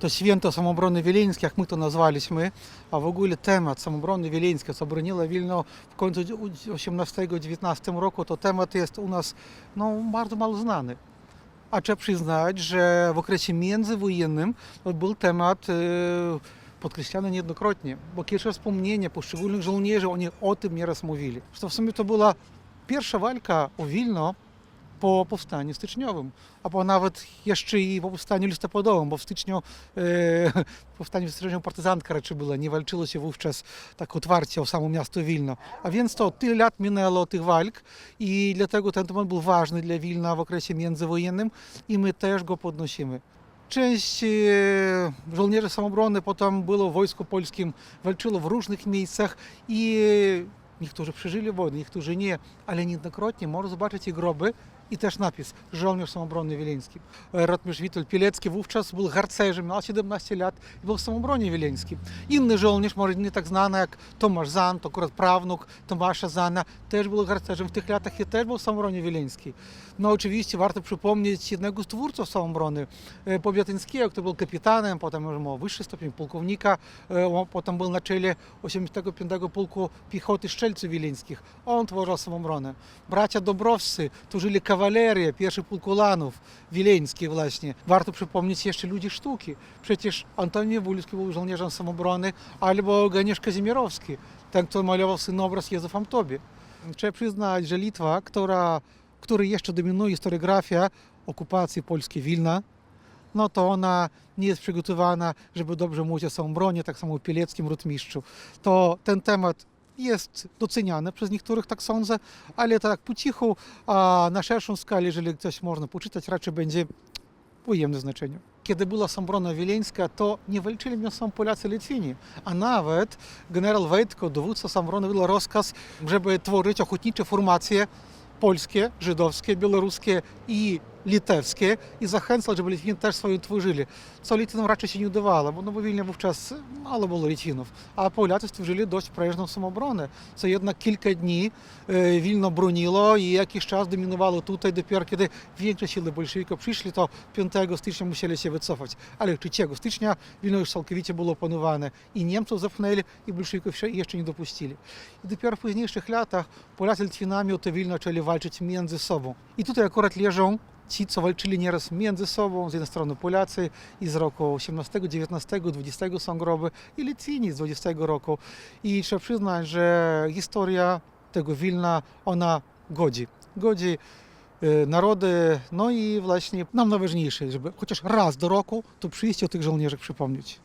To święto samoobrony wileńskiej, jak my to nazwaliśmy, a w ogóle temat samoobrony wileńskiej, co broniło Wilno w końcu XVIII-XIX roku, to temat jest u nas bardzo mało znany. A trzeba przyznać, że w okresie międzywojennym był temat podkreślany niejednokrotnie, bo pierwsze wspomnienia poszczególnych żołnierzy, oni o tym nieraz mówili. Że w sumie to była pierwsza walka o Wilno po powstaniu styczniowym, albo nawet jeszcze i po powstaniu listopadowym, bo w styczniu e, powstaniu styczniowym partyzantka raczej była, nie walczyło się wówczas tak otwarcie o samo miasto Wilno. A więc to tyle lat minęło tych walk i dlatego ten temat był ważny dla Wilna w okresie międzywojennym i my też go podnosimy. Część e, żołnierzy samoobrony potem było w wojsku polskim, walczyło w różnych miejscach i niektórzy przeżyli wojnę, niektórzy nie, ale niejednokrotnie można zobaczyć ich groby i też napis żołnierz samoobrony wileński. Rotmistrz Witold Pilecki wówczas był harcerzem, miał 17 lat i był w samoobronie wileńskiej. Inny żołnierz, może nie tak znany jak Tomasz Zan, to akurat prawnuk Tomasza Zana, też był harcerzem w tych latach i też był w samoobronie wileńskiej. No oczywiście warto przypomnieć jednego z twórców samoobrony, e, który był kapitanem, potem już miał wyższy stopień pułkownika, e, on potem był na czele 85 Pułku Piechoty Szczelców Wileńskich. On tworzył samoobronę. Bracia Dobrowscy tworzyli kawalerię, pierwszy pułk ulanów właśnie. Warto przypomnieć jeszcze ludzi sztuki. Przecież Antoni Wólski był żołnierzem samoobrony, albo Geniusz Kazimierowski, ten, kto malował synobraz Jezu w Tobie. Trzeba przyznać, że Litwa, która, jeszcze dominuje historiografia okupacji polskiej Wilna, no to ona nie jest przygotowana, żeby dobrze mówić o samoobronie, tak samo o Pieleckim Rotmistrzu. To ten temat jest doceniany przez niektórych, tak sądzę, ale tak po cichu, a na szerszą skalę, jeżeli coś można poczytać, raczej będzie w ujemnym znaczeniu. Kiedy była samoobrona wileńska, to nie walczyli między sobą Polacy Litwini, a nawet generał Wojtko, dowódca samoobrony, wydał rozkaz, żeby tworzyć ochotnicze formacje polskie, żydowskie, białoruskie i litewskie i zachęcał, żeby Litwini też swoje tworzyli. Co Litwinom raczej się nie udawało, bo no bo wówczas mało było Litwinów, a Polacy stworzyli dość prężną samoobronę, co jednak kilka dni e, Wilno broniło i jakiś czas dominowało tutaj, dopiero kiedy większe siły bolszewików przyszli, to 5 stycznia musieli się wycofać. Ale 3 stycznia Wilno już całkowicie było opanowane i Niemców zepchnęli i bolszewików jeszcze nie dopuścili. I dopiero w późniejszych latach Polacy Litwinami o to Wilno zaczęli walczyć między sobą. I tutaj akurat leżą ci, co walczyli nieraz między sobą, z jednej strony Polacy i z roku 18, 19, 20 są groby i Litwini z 20 roku. I trzeba przyznać, że historia tego Wilna, ona godzi. Godzi e, narody, no i właśnie nam najważniejsze, żeby chociaż raz do roku to przyjść o tych żołnierzach przypomnieć.